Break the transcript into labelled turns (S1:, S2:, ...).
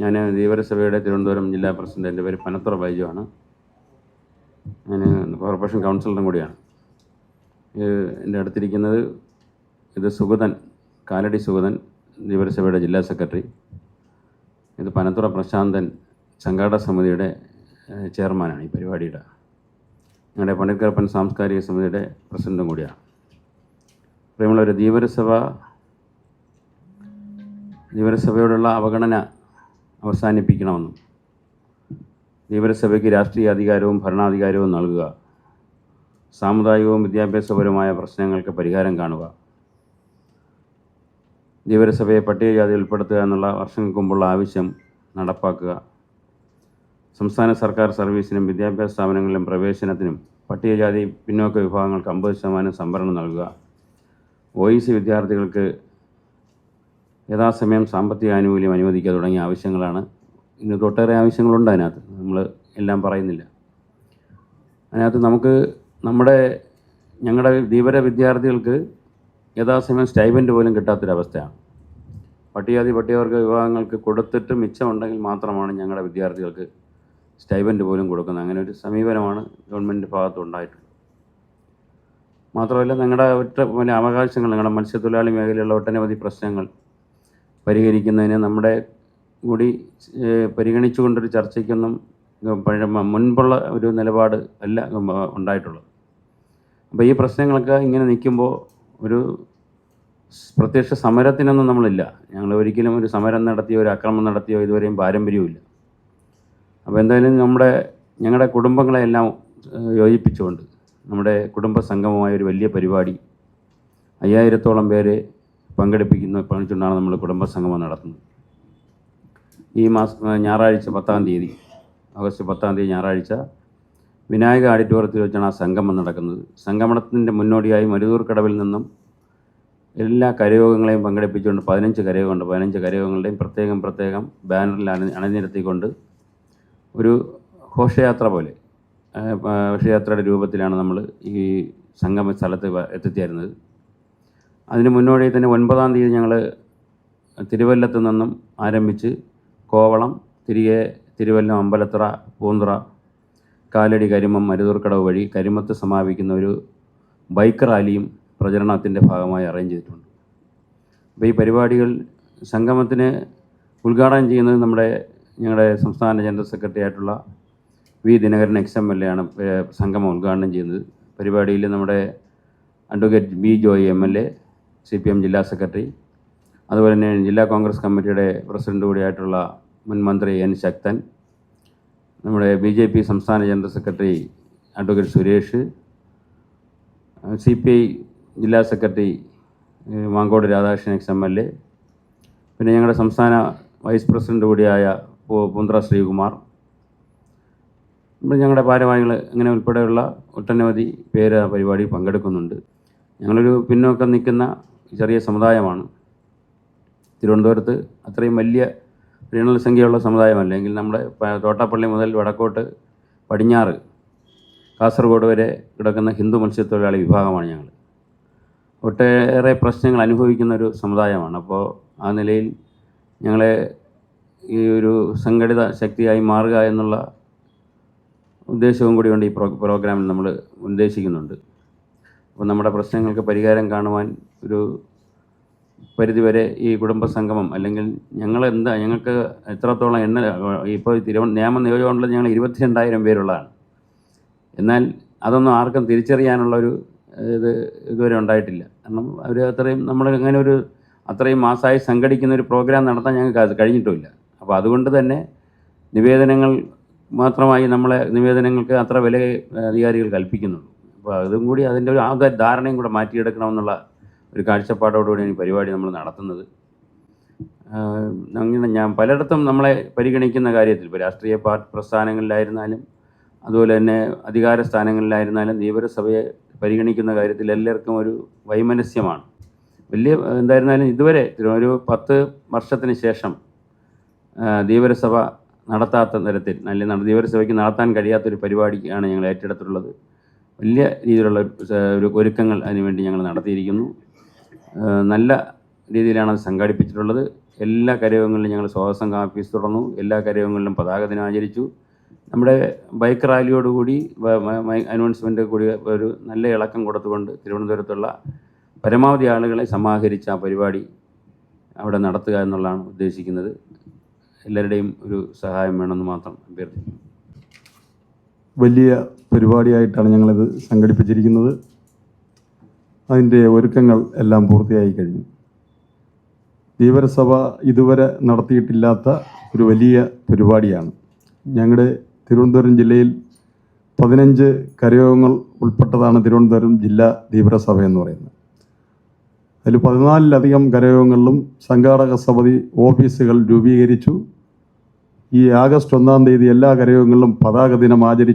S1: ഞാൻ ധീവരസഭയുടെ തിരുവനന്തപുരം ജില്ലാ പ്രസിഡന്റ് എന്റെ പേര് പനത്തുറ ബൈജു ആണ് ഞാൻ കോർപ്പറേഷൻ കൗൺസിലറും കൂടിയാണ്. എന്റെ അടുത്തിരിക്കുന്നത് ഇത് സുഗതൻ കാലടി സുഗതൻ ധീവരസഭയുടെ ജില്ലാ സെക്രട്ടറി. ഇത് പനത്തുറ പ്രശാന്തൻ സംഘാടക സമിതിയുടെ ചെയർമാനാണ് ഈ പരിപാടിയുടെ. ഞങ്ങളുടെ പണിക്കരപ്പൻ സാംസ്കാരിക സമിതിയുടെ പ്രസിഡന്റും കൂടിയാണ്. പ്രിയമുള്ളവർ ധീവരസഭ ധീവരസഭയോടുള്ള അവഗണന അവസാനിപ്പിക്കണമെന്നും. ധീവരസഭയ്ക്ക് രാഷ്ട്രീയ അധികാരവും ഭരണാധികാരവും നൽകുക. സാമുദായികവും വിദ്യാഭ്യാസപരവുമായ പ്രശ്നങ്ങൾക്ക് പരിഹാരം കാണുക. ധീവരസഭയെ പട്ടികജാതി ഉൾപ്പെടുത്തുക എന്നുള്ള വർഷങ്ങൾക്ക് മുമ്പുള്ള ആവശ്യം നടപ്പാക്കുക. സംസ്ഥാന സർക്കാർ സർവീസിനും വിദ്യാഭ്യാസ സ്ഥാപനങ്ങളിലും പ്രവേശനത്തിനും പട്ടികജാതി പിന്നോക്ക വിഭാഗങ്ങൾക്ക് അമ്പത് ശതമാനം സംവരണം നൽകുക. ഒ വിദ്യാർത്ഥികൾക്ക് യഥാസമയം സാമ്പത്തിക ആനുകൂല്യം അനുവദിക്കുക തുടങ്ങിയ ആവശ്യങ്ങളാണ്. ഇന്ന് തൊട്ടേറെ ആവശ്യങ്ങളുണ്ട് അതിനകത്ത്. നമ്മൾ എല്ലാം പറയുന്നില്ല. അതിനകത്ത് നമുക്ക് നമ്മുടെ ഞങ്ങളുടെ ധീവര വിദ്യാർത്ഥികൾക്ക് യഥാസമയം സ്റ്റൈബന്റ് പോലും കിട്ടാത്തൊരവസ്ഥയാണ്. പട്ടികാതി പട്ടികവർഗ വിഭാഗങ്ങൾക്ക് കൊടുത്തിട്ട് മിച്ചമുണ്ടെങ്കിൽ മാത്രമാണ് ഞങ്ങളുടെ വിദ്യാർത്ഥികൾക്ക് സ്റ്റൈബന്റ് പോലും കൊടുക്കുന്നത്. അങ്ങനെ ഒരു സമീപനമാണ് ഗവൺമെന്റ് ഭാഗത്തുണ്ടായിട്ടുള്ളത് മാത്രമല്ല ഞങ്ങളുടെ ഒറ്റ അവകാശങ്ങൾ ഞങ്ങളുടെ മത്സ്യത്തൊഴിലാളി മേഖലയിലുള്ള ഒട്ടനവധി പ്രശ്നങ്ങൾ പരിഹരിക്കുന്നതിന് നമ്മുടെ കൂടി പരിഗണിച്ചുകൊണ്ടൊരു ചർച്ചയ്ക്കൊന്നും മുൻപുള്ള ഒരു നിലപാട് അല്ല ഉണ്ടായിട്ടുള്ളത്. അപ്പോൾ ഈ പ്രശ്നങ്ങളൊക്കെ ഇങ്ങനെ നിൽക്കുമ്പോൾ ഒരു പ്രത്യക്ഷ സമരത്തിനൊന്നും നമ്മളില്ല. ഞങ്ങൾ ഒരിക്കലും ഒരു സമരം നടത്തിയോ ഒരു അക്രമം നടത്തിയോ ഇതുവരെയും പാരമ്പര്യവുമില്ല. അപ്പോൾ എന്തായാലും നമ്മുടെ ഞങ്ങളുടെ കുടുംബങ്ങളെല്ലാം ഏഹ്, യോജിപ്പിച്ചുകൊണ്ട് നമ്മുടെ കുടുംബ സംഗമമായ ഒരു വലിയ പരിപാടി അയ്യായിരത്തോളം പേരെ പങ്കെടുപ്പിക്കുന്ന പണിച്ചുകൊണ്ടാണ് നമ്മൾ കുടുംബസംഗമം നടത്തുന്നത്. ഈ മാസം ഞായറാഴ്ച പത്താം തീയതി ഓഗസ്റ്റ് പത്താം തീയതി ഞായറാഴ്ച വിനായക ഓഡിറ്റോറിയത്തിൽ വെച്ചാണ് ആ സംഗമം നടക്കുന്നത്. സംഗമനത്തിന്റെ മുന്നോടിയായി മരുതൂർ കടവിൽ നിന്നും എല്ലാ കരയോഗങ്ങളെയും പങ്കെടുപ്പിച്ചുകൊണ്ട് പതിനഞ്ച് കരയോഗമുണ്ട്. പതിനഞ്ച് കരയോഗങ്ങളുടെയും പ്രത്യേകം പ്രത്യേകം ബാനറിൽ അണി അണിനിരത്തിക്കൊണ്ട് ഒരു ഘോഷയാത്ര പോലെ ഘോഷയാത്രയുടെ രൂപത്തിലാണ് നമ്മൾ ഈ സംഗമ സ്ഥലത്ത് എത്തിച്ചേരുന്നത്. അതിന് മുന്നോടി തന്നെ ഒൻപതാം തീയതി ഞങ്ങൾ തിരുവല്ലത്ത് നിന്നും ആരംഭിച്ച് കോവളം തിരികെ തിരുവല്ലം അമ്പലത്തറ പൂന്തറ കാലടി കരിമം മരുതൂർക്കടവ് വഴി കരിമത്ത് സമാപിക്കുന്ന ഒരു ബൈക്ക് റാലിയും പ്രചരണത്തിന്റെ ഭാഗമായി അറേഞ്ച് ചെയ്തിട്ടുണ്ട്. അപ്പോൾ ഈ പരിപാടികൾ സംഗമത്തിന് ഉദ്ഘാടനം ചെയ്യുന്നത് നമ്മുടെ ഞങ്ങളുടെ സംസ്ഥാന ജനറൽ സെക്രട്ടറി ആയിട്ടുള്ള V Dinakaran ex M L A ആണ് സംഗമം ഉദ്ഘാടനം ചെയ്യുന്നത്. പരിപാടിയിൽ നമ്മുടെ advocate B Joy M L A C P M ജില്ലാ സെക്രട്ടറി അതുപോലെ തന്നെ ജില്ലാ കോൺഗ്രസ് കമ്മിറ്റിയുടെ പ്രസിഡന്റ് കൂടിയായിട്ടുള്ള മുൻ മന്ത്രി എൻ ശക്തൻ നമ്മുടെ ബി ജെ പി സംസ്ഥാന general secretary advocate Suresh C P I ജില്ലാ secretary Mangode Radhakrishnan ex M L A പിന്നെ ഞങ്ങളുടെ സംസ്ഥാന വൈസ് പ്രസിഡന്റ് കൂടിയായ പൂന്ത്ര ശ്രീകുമാർ ഞങ്ങളുടെ ഭാരവാഹികൾ അങ്ങനെ ഉൾപ്പെടെയുള്ള ഒട്ടനവധി പേര് ആ പരിപാടിയിൽ പങ്കെടുക്കുന്നുണ്ട്. ഞങ്ങളൊരു പിന്നോക്കം നിൽക്കുന്ന ചെറിയ സമുദായമാണ്. തിരുവനന്തപുരത്ത് അത്രയും വലിയ ജനസംഖ്യയുള്ള സമുദായമല്ല. എങ്കിൽ നമ്മുടെ തോട്ടാപ്പള്ളി മുതൽ വടക്കോട്ട് പടിഞ്ഞാറ് കാസർഗോഡ് വരെ കിടക്കുന്ന ഹിന്ദു മത്സ്യത്തൊഴിലാളി വിഭാഗമാണ് ഞങ്ങൾ. ഒട്ടേറെ പ്രശ്നങ്ങൾ അനുഭവിക്കുന്ന ഒരു സമുദായമാണ്. അപ്പോൾ ആ നിലയിൽ ഞങ്ങളെ ഈ ഒരു സംഘടിത ശക്തിയായി മാറുക എന്നുള്ള ഉദ്ദേശവും കൂടിയുണ്ട് ഈ പ്രോ പ്രോഗ്രാമിൽ നമ്മൾ ഉദ്ദേശിക്കുന്നുണ്ട്. അപ്പോൾ നമ്മുടെ പ്രശ്നങ്ങൾക്ക് പരിഹാരം കാണുവാൻ ഒരു പരിധിവരെ ഈ കുടുംബ സംഗമം അല്ലെങ്കിൽ ഞങ്ങൾ എന്താ ഞങ്ങൾക്ക് എത്രത്തോളം എണ്ണ ഇപ്പോൾ തിരുവ നിയമ നിയോജകമണ്ഡലം ഞങ്ങൾ ഇരുപത്തിരണ്ടായിരം പേരുള്ളതാണ്. എന്നാൽ അതൊന്നും ആർക്കും തിരിച്ചറിയാനുള്ള ഒരു ഇത് ഇതുവരെ ഉണ്ടായിട്ടില്ല. കാരണം അവർ അത്രയും നമ്മൾ അങ്ങനെ ഒരു അത്രയും മാസമായി സംഘടിക്കുന്ന ഒരു പ്രോഗ്രാം നടത്താൻ ഞങ്ങൾക്ക് അത് കഴിഞ്ഞിട്ടുമില്ല. അപ്പോൾ അതുകൊണ്ട് തന്നെ നിവേദനങ്ങൾ മാത്രമായി നമ്മളെ നിവേദനങ്ങൾക്ക് അത്ര വില അധികാരികൾ കൽപ്പിക്കുന്നുള്ളൂ. അപ്പോൾ അതും കൂടി അതിന്റെ ഒരു ആ ധാരണയും കൂടെ മാറ്റിയെടുക്കണമെന്നുള്ള ഒരു കാഴ്ചപ്പാടോടുകൂടിയാണ് ഈ പരിപാടി നമ്മൾ നടത്തുന്നത്. അങ്ങനെ ഞാൻ പലയിടത്തും നമ്മളെ പരിഗണിക്കുന്ന കാര്യത്തിൽ ഇപ്പോൾ രാഷ്ട്രീയ പാർട്ടി പ്രസ്ഥാനങ്ങളിലായിരുന്നാലും അതുപോലെ തന്നെ അധികാര സ്ഥാനങ്ങളിലായിരുന്നാലും ധീവരസഭയെ പരിഗണിക്കുന്ന കാര്യത്തിൽ എല്ലാവർക്കും ഒരു വൈമനസ്യമാണ്. വലിയ എന്തായിരുന്നാലും ഇതുവരെ ഒരു പത്ത് വർഷത്തിന് ശേഷം ദീപരസഭ നടത്താത്ത തരത്തിൽ അല്ലെങ്കിൽ ധീവരസഭയ്ക്ക് നടത്താൻ കഴിയാത്തൊരു പരിപാടിയാണ് ഞങ്ങൾ ഏറ്റെടുത്തിട്ടുള്ളത്. വലിയ രീതിയിലുള്ള ഒരു ഒരുക്കങ്ങൾ അതിനുവേണ്ടി ഞങ്ങൾ നടത്തിയിരിക്കുന്നു. നല്ല രീതിയിലാണ് അത് സംഘടിപ്പിച്ചിട്ടുള്ളത്. എല്ലാ കരയോഗങ്ങളിലും ഞങ്ങൾ സ്വാഗതം ഓഫീസ് തുടർന്നു. എല്ലാ കരയോഗങ്ങളിലും പതാക ദിനം ആചരിച്ചു. നമ്മുടെ ബൈക്ക് റാലിയോടുകൂടി അനൗൺസ്മെന്റ് കൂടി ഒരു നല്ല ഇളക്കം കൊടുത്തുകൊണ്ട് തിരുവനന്തപുരത്തുള്ള പരമാവധി ആളുകളെ സമാഹരിച്ച ആ പരിപാടി അവിടെ നടത്തുക എന്നുള്ളതാണ് ഉദ്ദേശിക്കുന്നത്. എല്ലാവരുടെയും ഒരു സഹായം വേണമെന്ന് മാത്രം അഭ്യർത്ഥിക്കുന്നു.
S2: വലിയ പരിപാടിയായിട്ടാണ് ഞങ്ങളിത് സംഘടിപ്പിച്ചിരിക്കുന്നത്. അതിന്റെ ഒരുക്കങ്ങൾ എല്ലാം പൂർത്തിയായി കഴിഞ്ഞു. ധീവരസഭ ഇതുവരെ നടത്തിയിട്ടില്ലാത്ത ഒരു വലിയ പരിപാടിയാണ്. ഞങ്ങളുടെ തിരുവനന്തപുരം ജില്ലയിൽ പതിനഞ്ച് കരയോഗങ്ങൾ ഉൾപ്പെട്ടതാണ് തിരുവനന്തപുരം ജില്ലാ ധീവരസഭ എന്ന് പറയുന്നത്. അതിൽ പതിനാലിലധികം കരയോഗങ്ങളിലും സംഘാടക സമിതി ഓഫീസുകൾ രൂപീകരിച്ചു. ഈ ആഗസ്റ്റ് ഒന്നാം തീയതി എല്ലാ കരയോഗങ്ങളിലും പതാക ദിനം ആചരിച്ചു.